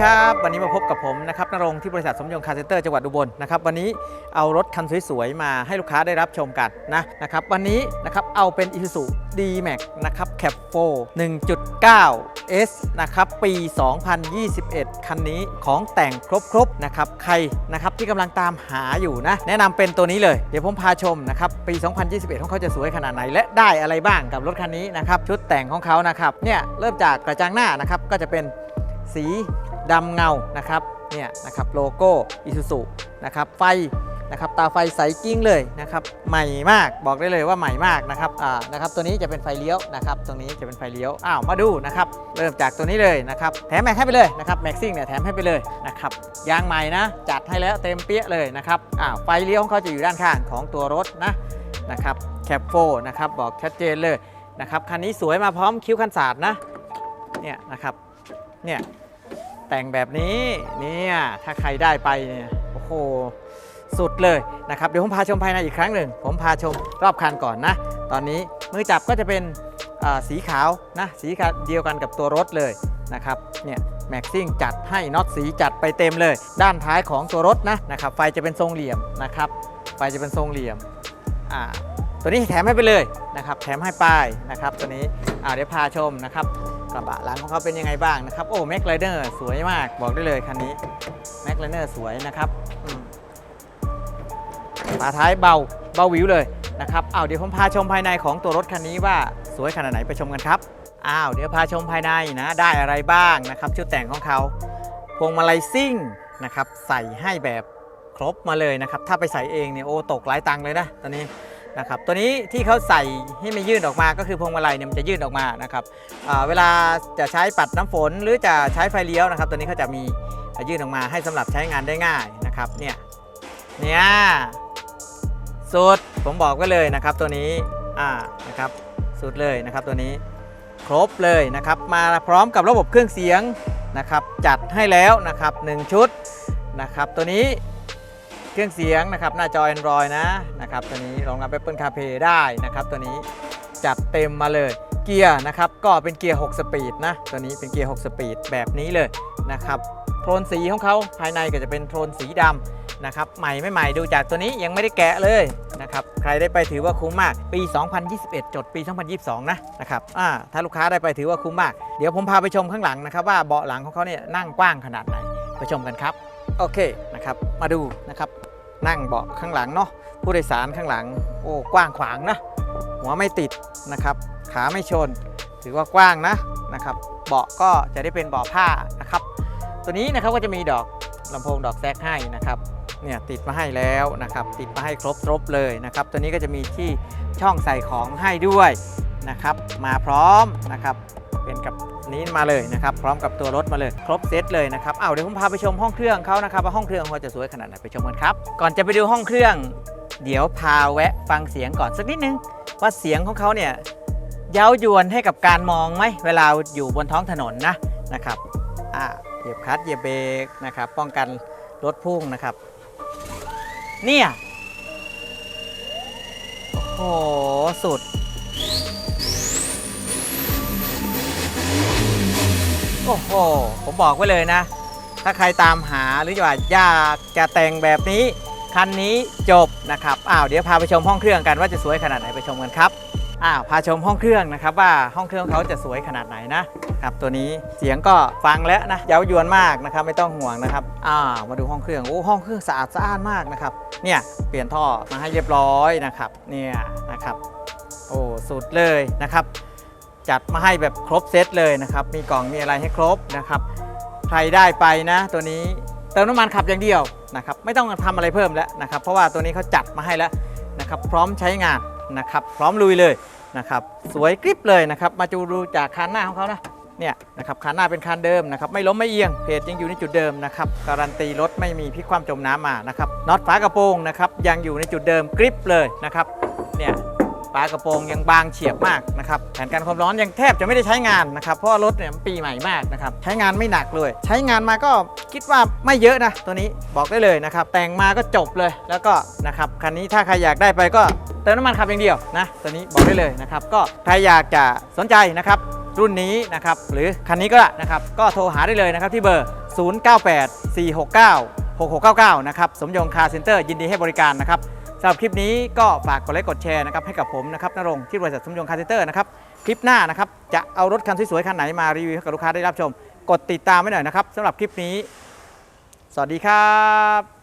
ดีครับ วันนี้มาพบกับผมนะครับนรงที่บริษัทสมยงคาร์เซ็นเตอร์จังหวัดอุบลนะครับวันนี้เอารถคันสวยๆมาให้ลูกค้าได้รับชมกันนะนะครับวันนี้นะครับเอาเป็น Isuzu D-Max นะครับ Cap 4 1.9 S นะครับปี 2021 คันนี้ของแต่งครบๆนะครับใครนะครับที่กำลังตามหาอยู่นะแนะนำเป็นตัวนี้เลย เดี๋ยวผมพาชมนะครับปี 2021 ของเขาจะสวยขนาดไหน และได้อะไรบ้างกับรถคันนี้นะครับชุดแต่งของเขานะครับเนี่ยเริ่มจากกระจังหน้านะครับก็จะเป็นสี ดำเงานะครับเนี่ยนะครับโลโก้อิซูซุนะครับไฟนะครับตาไฟใสกิ้งเลยนะครับใหม่มากบอกได้เลยว่าใหม่มากนะครับอ่านะครับตัวนี้จะเป็นไฟเลี้ยวนะครับตรงนี้จะเป็นไฟเลี้ยวอ้าวมาดูนะครับเริ่มจากตัวนี้เลยนะครับแถมแม็กให้ไปเลยนะครับแม็กซิ่งเนี่ยแถมให้ไปเลยนะครับยางใหม่นะจัดให้แล้วเต็มเปี้ยเลยนะครับอ้าวไฟเลี้ยวของเขาจะอยู่ด้านข้างของตัวรถนะนะครับแคปโฟนะครับบอกชัดเจนเลยนะครับคันนี้สวยมาพร้อมคิ้วคันศาสตร์นะเนี่ยนะครับเนี่ย แต่งแบบนี้เนี่ยถ้าใครได้ไปเนี่ยโอ้โหสุดเลยนะครับเดี๋ยวผมพาชมภายในอีกครั้งหนึ่ง ผมพาชมรอบคันก่อนนะ ตอนนี้มือจับก็จะเป็นสีขาวนะสีเดียวกันกับตัวรถเลยนะครับเนี่ยแม็กซิ่งจัดให้น็อตสีจัดไปเต็มเลย ด้านท้ายของตัวรถนะนะครับไฟจะเป็นทรงเหลี่ยมนะครับไฟจะเป็นทรงเหลี่ยมอ่าตัวนี้แถมให้ไปเลยนะครับแถมให้ป้ายนะครับตัวนี้อ่าเดี๋ยวพาชมนะครับ กระบะหลังของเขาเป็นยังไงบ้างนะครับ โอ้แม็กไรเดอร์สวยมากบอกได้เลยคันนี้แม็กไรเดอร์สวยนะครับอืมฝาท้ายเบาเบาวิวเลยนะครับอ้าวเดี๋ยวผมพาชมภายในของตัวรถคันนี้ว่าสวยขนาดไหนไปชมกันครับอ้าวเดี๋ยวพาชมภายในนะได้อะไรบ้างนะครับชุดแต่งของเขาพวงมาลัยซิ่งนะครับใส่ให้แบบครบมาเลยนะครับ ถ้าไปใส่เองเนี่ยโอ้ตกหลายตังค์เลยนะตอนนี้ นะครับตัวนี้ที่เขาใส่ให้มันยื่นออกมาก็คือพวงมาลัยเนี่ยมันจะยื่นออกมานะครับเวลาจะใช้ปัดน้ำฝนหรือจะใช้ไฟเลี้ยวนะครับ ตัวนี้เขาจะมียื่นออกมาให้สำหรับใช้งานได้ง่ายนะครับเนี่ยเนี่ยสุดผมบอกไว้เลยนะครับตัวนี้อ่านะครับสุดเลยนะครับตัวนี้ครบเลยนะครับมาพร้อมกับระบบเครื่องเสียงนะครับจัดให้แล้วนะครับ 1 ชุดนะครับตัวนี้ เครื่องเสียงนะครับหน้าจอ Android นะนะครับตัวนี้รองรับ Apple CarPlay ได้นะครับตัวนี้จัดเต็มมาเลยเกียร์นะครับก็เป็นเกียร์ 6 สปีดนะตัวนี้เป็นเกียร์ 6 สปีดแบบนี้เลยนะครับโทนสีของเขาภายในก็จะเป็นโทนสีดำนะครับใหม่ไม่ใหม่ดูจากตัวนี้ยังไม่ได้แกะเลยนะครับใครได้ไปถือว่าคุ้มมากปี 2021 จดปี 2022 นะนะครับอ่าถ้าลูกค้าได้ไปถือว่าคุ้มมาก เดี๋ยวผมพาไปชมข้างหลังนะครับว่าเบาะหลังของเขาเนี่ยนั่งกว้างขนาดไหนไปชมกันครับ โอเคนะครับ มาดูนะครับ นั่งเบาะข้างหลังเนาะผู้โดยสารข้างหลังโอ้กว้างขวางนะ หัวไม่ติดนะครับ ขาไม่ชน ถือว่ากว้างนะนะครับ เบาะก็จะได้เป็นเบาะผ้านะครับ ตัวนี้นะครับก็จะมีดอกลำโพงดอกแซกให้นะครับเนี่ยติดมาให้แล้วนะครับ ติดมาให้ครบครบเลยนะครับ ตัวนี้ก็จะมีที่ช่องใส่ของให้ด้วยนะครับ มาพร้อมนะครับ เป็นกับนี้มาเลยนะครับ พร้อมกับตัวรถมาเลย ครบเซตเลยนะครับเอาเดี๋ยวผมพาไปชมห้องเครื่องเขานะครับว่าห้องเครื่องเขาจะสวยขนาดไหนไปชมกันครับ ก่อนจะไปดูห้องเครื่อง เดี๋ยวพาแวะฟังเสียงก่อนสักนิดนึง ว่าเสียงของเขาเนี่ยเย้ายวนให้กับการมองไหมเวลาอยู่บนท้องถนนนะนะครับอ่าเหยียบคลัตช์เหยียบเบรกนะครับ ป้องกันรถพุ่งนะครับ เนี่ยโอ้โหสุด อ้โห ผมบอกไว้เลยนะ ถ้าใครตามหาหรือว่าอยากจะแต่งแบบนี้ คันนี้จบนะครับ อ้าวเดี๋ยวพาไปชมห้องเครื่องกันว่าจะสวยขนาดไหนไปชมกันครับ อ้าวพาชมห้องเครื่องนะครับ ว่าห้องเครื่องเขาจะสวยขนาดไหนนะครับตัวนี้เสียงก็ฟังแล้วนะเย้ายวนมากนะครับไม่ต้องห่วงนะครับอ้าวมาดูห้องเครื่องโอ้ห้องเครื่องสะอาดสะอ้านมากนะครับเนี่ยเปลี่ยนท่อมาให้เรียบร้อยนะครับเนี่ยนะครับโอ้สุดเลยนะครับ จัดมาให้แบบครบเซตเลยนะครับ มีกล่องมีอะไรให้ครบนะครับ ใครได้ไปนะ ตัวนี้เติมน้ำมันขับอย่างเดียวนะครับ ไม่ต้องทำอะไรเพิ่มแล้วนะครับ เพราะว่าตัวนี้เขาจัดมาให้แล้วนะครับ พร้อมใช้งานนะครับ พร้อมลุยเลยนะครับ สวยกริบเลยนะครับ มาจูดูจากคันหน้าของเขานะเนี่ยนะครับคันหน้าเป็นคันเดิมนะครับ ไม่ล้มไม่เอียงเพจยังอยู่ในจุดเดิมนะครับ การันตีรถไม่มีพิกความจมน้ำมานะครับน็อตฝากระโปรงนะครับยังอยู่ในจุดเดิมกริบเลยนะครับเนี่ย ฝากระโปรงยังบางเฉียบมากนะครับแผนการความร้อนยังแทบจะไม่ได้ใช้งานนะครับเพราะรถเนี่ยปีใหม่มากนะครับใช้งานไม่หนักเลย ใช้งานมาก็คิดว่าไม่เยอะนะตัวนี้บอกได้เลยนะครับแต่งมาก็จบเลยแล้วก็นะครับคันนี้ถ้าใครอยากได้ไปก็เติมน้ำมันขับอย่างเดียวนะตัวนี้บอกได้เลยนะครับก็ใครอยากจะสนใจนะครับรุ่นนี้นะครับหรือคันนี้ก็ได้นะครับก็โทรหาได้เลยนะครับที่เบอร์ 098 469 6699 นะครับสมยงคาร์เซ็นเตอร์ยินดีให้บริการนะครับ สำหรับคลิปนี้ก็ฝากกดไลค์กดแชร์นะครับให้กับผมนะครับนรงค์ที่บริษัทสมยงคาร์เซ็นเตอร์นะครับคลิปหน้านะครับจะเอารถคันสวยๆคันไหนมารีวิวให้กับลูกค้าได้รับชม กดติดตามไว้หน่อยนะครับสำหรับคลิปนี้ สวัสดีครับ